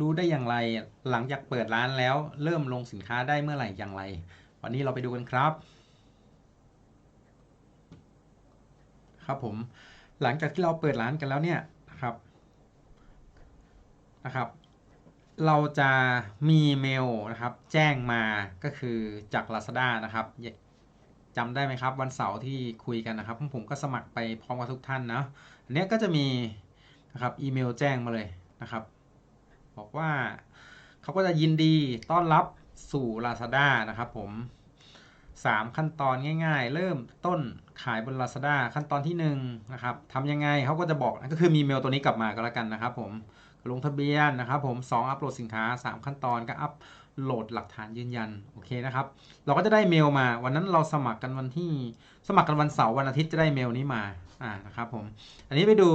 รู้ได้อย่างไรหลังจากเปิดร้านแล้ว เริ่มลงสินค้าได้เมื่อไหร่อย่างไร วันนี้เราไปดูกันครับ ครับผม หลังจากที่เราเปิดร้านกันแล้วเนี่ยนะครับนะครับ เราจะมีเมลนะครับ แจ้งมาก็คือจาก Lazada นะครับจำได้ไหมครับ วันเสาร์ที่คุยกันนะครับ ผมก็สมัครไปพร้อมกับทุกท่านนะอันนี้ก็จะมีนะครับอีเมลแจ้งมาเลยนะครับ บอกว่าเขาก็จะยินดีต้อนรับสู่ Lazada นะครับผม 3 ขั้นตอนง่าย ๆ เริ่มต้นขายบน Lazada ขั้นตอนที่1นะครับทำยังไงเขาก็จะบอกก็คือมีเมลตัวนี้กลับมาก็แล้วกันนะครับผมลงทะเบียนนะครับผม 2 อัปโหลดสินค้า 3 ขั้นตอนก็อัปโหลดหลักฐานยืนยันโอเคนะครับเราก็จะได้เมลมา วันนั้นเราสมัครกันวันที่สมัครกันวันเสาร์วันอาทิตย์จะได้เมลนี้มาอ่านะครับผมอันนี้ไปดู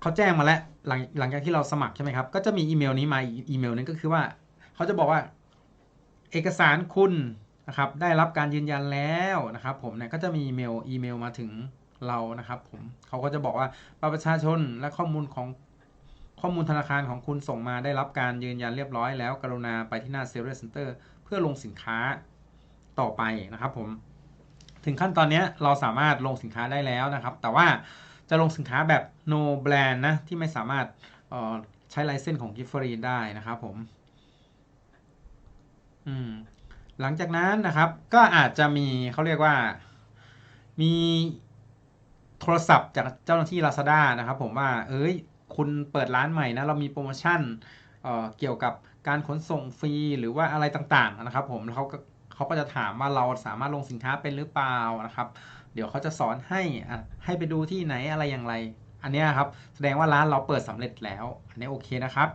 เขาแจ้งมาแล้ว หลังหลังจากที่เราสมัครใช่ไหมครับ ก็จะมีอีเมลนี้มาอีเมลนึงก็คือว่า เขาจะบอกว่า เอกสารคุณนะครับ ได้รับการยืนยันแล้วนะครับ ผมเนี่ยก็จะมีอีเมลอีเมลมาถึงเรานะครับผมเขาก็จะบอกว่าบัตรประชาชนและข้อมูลของข้อมูลธนาคารของคุณส่งมาได้รับการยืนยันเรียบร้อยแล้ว กรุณาไปที่หน้า s a l e s Center เพื่อลงสินค้าต่อไปนะครับผม ถึงขั้นตอนนี้เราสามารถลงสินค้าได้แล้วนะครับ แต่ว่า จะลงสินค้าแบบ no brand นะ ที่ไม่สามารถใช้ไลเซนส์ของ g i f f e r y ได้นะครับผมมหลังจากนั้นนะครับ ก็อาจจะมีเขาเรียกว่ามีโทรศัพท์จากเจ้าหน้าที่ Lazada นะครับ ผมว่า เอ้ย คุณเปิดร้านใหม่นะ เรามีโปรโมชั่นเเกี่ยวกับการขนส่งฟรีหรือว่าอะไรต่างๆนะครับ ผมเขาก็ เขาก็จะถามว่าเราสามารถลงสินค้าเป็นหรือเปล่านะครับ เดี๋ยวเขาจะสอนให้ให้ไปดูที่ไหนอะไรอย่างไร อันนี้ครับแสดงว่าร้านเราเปิดสำเร็จแล้ว อันนี้โอเคนะครับ